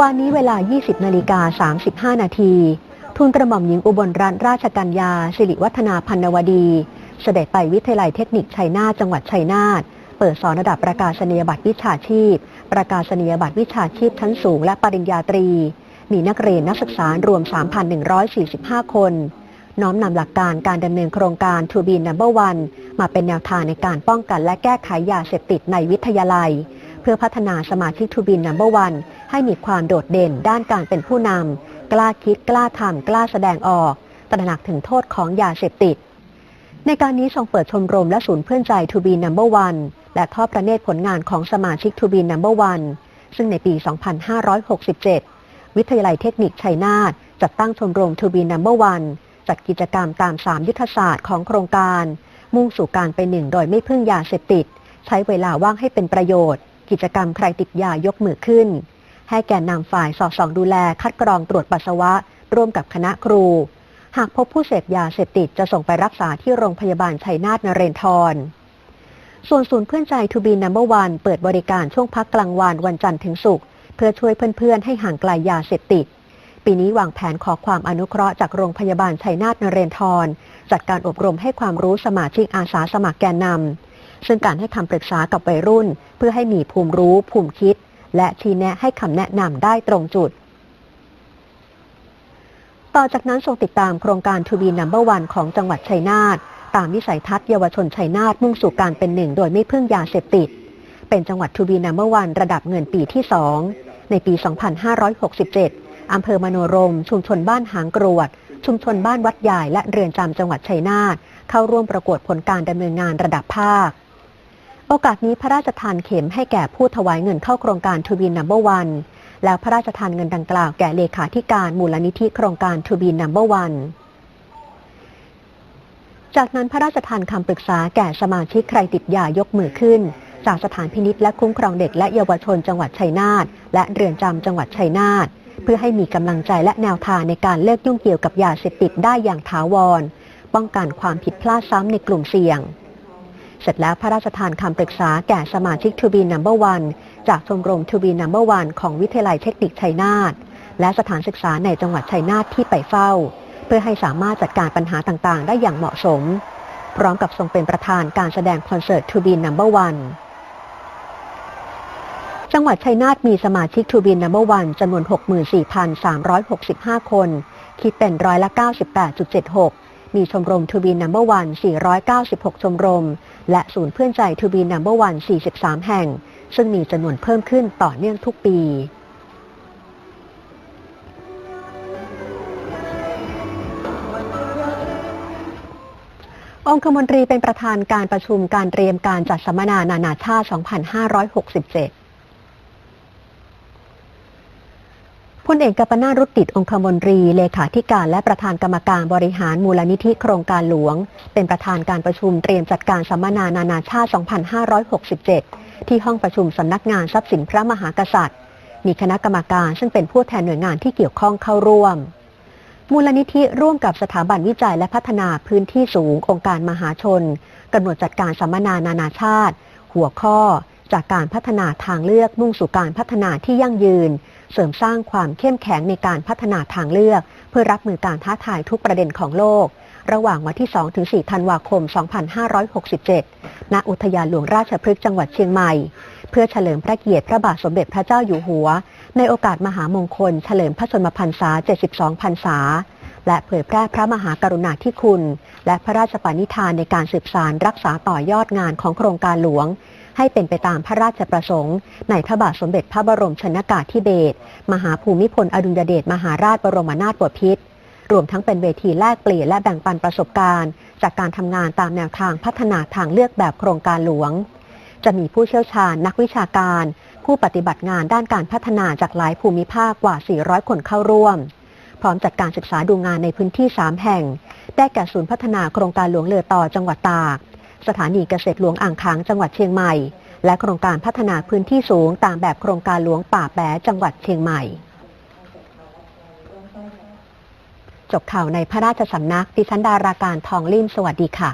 วันนี้เวลา 20 นาฬิกา 35 นาทีทุนกระหม่อมหญิงอุบลรัตนราชกัญญา สิริวัฒนาพันนวดี เสด็จไปวิทยาลัยเทคนิคชัยนาทจังหวัดชัยนาท เปิดสอนระดับประกาศนียบัตรวิชาชีพ ประกาศนียบัตรวิชาชีพชั้นสูงและปริญญาตรี มีนักเรียนนักศึกษารวม 3,145 คน น้อมนำหลักการการดำเนินโครงการ To be Number One มาเป็นแนวทางในการป้องกันและแก้ไขยาเสพติดในวิทยาลัย เพื่อพัฒนาสมาชิก To be Number One ให้มีความโดดเด่นด้านการเป็นผู้นำ กล้าคิดกล้าทำกล้าแสดงออก ตระหนักถึงโทษของยาเสพติด ในการนี้ทรงเปิดชมรมและศูนย์เพื่อนใจ To be Number One และทอดประเนตรผลงานของสมาชิก To be Number One ซึ่งในปี 2567 วิทยาลัยเทคนิคชัยนาทจัดตั้งชมรม To be Number One จัดกิจกรรมตาม 3 ยุทธศาสตร์ของโครงการ มุ่งสู่การเป็นหนึ่งโดยไม่พึ่งยาเสพติด ใช้เวลาว่างให้เป็นประโยชน์ กิจกรรมใครติดยายกมือขึ้น ให้แก่นำฝ่ายสอดส่องดูแลคัดกรองตรวจปัสสาวะ ร่วมกับคณะครู หากพบผู้เสพยาเสพติดจะส่งไปรักษาที่โรงพยาบาลชัยนาทนเรนทร ส่วนศูนย์เพื่อนใจทูบีนัมเบอร์วันเปิดบริการช่วงพักกลางวันวันจันทร์ถึงศุกร์เพื่อช่วยเพื่อนๆ ให้ห่างไกลยาเสพติด ปีนี้วางแผนขอความอนุเคราะห์จากโรงพยาบาลชัยนาทนเรนทร จัดการอบรมให้ความรู้สมาชิกอาสาสมัครแกนนำ ซึ่งการให้คำปรึกษากับวัยรุ่น เพื่อให้มีภูมิรู้ ภูมิคิด และชี้แนะให้คำแนะนำได้ตรงจุด ต่อจากนั้นทรงติดตามโครงการทูบีนัมเบอร์วันของจังหวัดชัยนาทตามวิสัยทัศน์เยาวชนชัยนาทมุ่งสู่การเป็นหนึ่งโดยไม่พึ่งยาเสพติด เป็นจังหวัดทูบีนัมเบอร์วันระดับเงินปีที่2ในปี 2567 อำเภอมโนรม ชุมชนบ้านหางกรวด ชุมชนบ้านวัดใหญ่และเรือนจำจังหวัดชัยนาทเข้าร่วมประกวดผลการดำเนินงานระดับภาค โอกาสนี้พระราชทานเข็มให้แก่ผู้ถวายเงินเข้าโครงการทูบีนัมเบอร์วันแล้วพระราชทานเงินดังกล่าวแก่เลขาธิการมูลนิธิโครงการทูบีนัมเบอร์วันจากนั้นพระราชทานคำปรึกษาแก่สมาชิกใครติดยายกมือขึ้น จากสถานพินิษและคุ้มครองเด็กและเยาวชนจังหวัดชัยนาทและเรือนจำจังหวัดชัยนาทเพื่อให้มีกำลังใจและแนวทางในการเลิกยุ่งเกี่ยวกับยาเสพติดได้อย่างถาวร ป้องกันความผิดพลาดซ้ำในกลุ่มเสี่ยง เสร็จแล้วพระราชทานคำปรึกษาแก่สมาชิกทูบีนัมเบอร์วันจากชมรมทูบีนัมเบอร์วันของวิทยาลัยเทคนิคชัยนาทและสถานศึกษาในจังหวัดชัยนาทที่ไปเฝ้า เพื่อให้สามารถจัดการปัญหาต่างๆ ได้อย่างเหมาะสม พร้อมกับทรงเป็นประธานการแสดงคอนเสิร์ตทูบีนัมเบอร์วันจังหวัดชัยนาทมีสมาชิกทูบีนัมเบอร์วันจำนวน 64,365 คน คิดเป็นร้อยละ 98.76 มีชมรมทูบีนัมเบอร์วัน 496 ชมรม และศูนย์เพื่อนใจทูบีนัมเบอร์วัน 43 แห่ง ซึ่งมีจำนวนเพิ่มขึ้นต่อเนื่องทุกปีองคมนตรีเป็นประธานการประชุมการเตรียมการจัดสัมมนานานาชาติ 2567 พลเอกกัปนารุติดองคมนตรีเลขาธิการและประธานกรรมการบริหารมูลนิธิโครงการหลวง เป็นประธานการประชุมเตรียมจัดการสัมมนานานาชาติ 2567 ที่ห้องประชุมสำนักงานทรัพย์สินพระมหากษัตริย์ มีคณะกรรมการซึ่งเป็นผู้แทนหน่วยงานที่เกี่ยวข้องเข้าร่วม มูลนิธิร่วมกับสถาบันวิจัยและพัฒนาพื้นที่สูงองค์การมหาชนกำหนดจัดการสัมมนานานาชาติ หัวข้อ จากการพัฒนาทางเลือกมุ่งสู่การพัฒนาที่ยั่งยืน เสริมสร้างความเข้มแข็งในการพัฒนาทางเลือก เพื่อรับมือการท้าทายทุกประเด็นของโลก ระหว่างวันที่ 2-4 ธันวาคม 2567 ณ อุทยานหลวงราชพฤกษ์จังหวัดเชียงใหม่ เพื่อเฉลิมพระเกียรติพระบาทสมเด็จพระเจ้าอยู่หัว ในโอกาสมหามงคล เฉลิมพระชนมพรรษา 72 พรรษาและเผยแพร่พระมหากรุณาธิคุณ และพระราชปณิธานในการสืบสารรักษาต่อยอดงานของโครงการหลวง ให้เป็นไปตามพระราชประสงค์ ในพระบาทสมเด็จพระบรมชนากาธิเบศรมหาภูมิพลอดุลยเดชมหาราชบรมนาถบพิตรรวมทั้งเป็นเวทีแลกเปลี่ยนและแบ่งปันประสบการณ์ จากการทำงานตามแนวทางพัฒนาทางเลือกแบบโครงการหลวง จะมีผู้เชี่ยวชาญนักวิชาการ ผู้ปฏิบัติงานด้านการพัฒนาจากหลายภูมิภาคกว่า 400 คนเข้าร่วม พร้อมจัดการศึกษาดูงานในพื้นที่ 3 แห่ง ได้แก่ศูนย์พัฒนาโครงการหลวงเรือต่อจังหวัดตาก สถานีเกษตรหลวงอ่างค้างจังหวัดเชียงใหม่ และโครงการพัฒนาพื้นที่สูงตามแบบโครงการหลวงป่าแปะจังหวัดเชียงใหม่ จบข่าวในพระราชสำนักดิฉันดาราการทองลิ่มสวัสดีค่ะ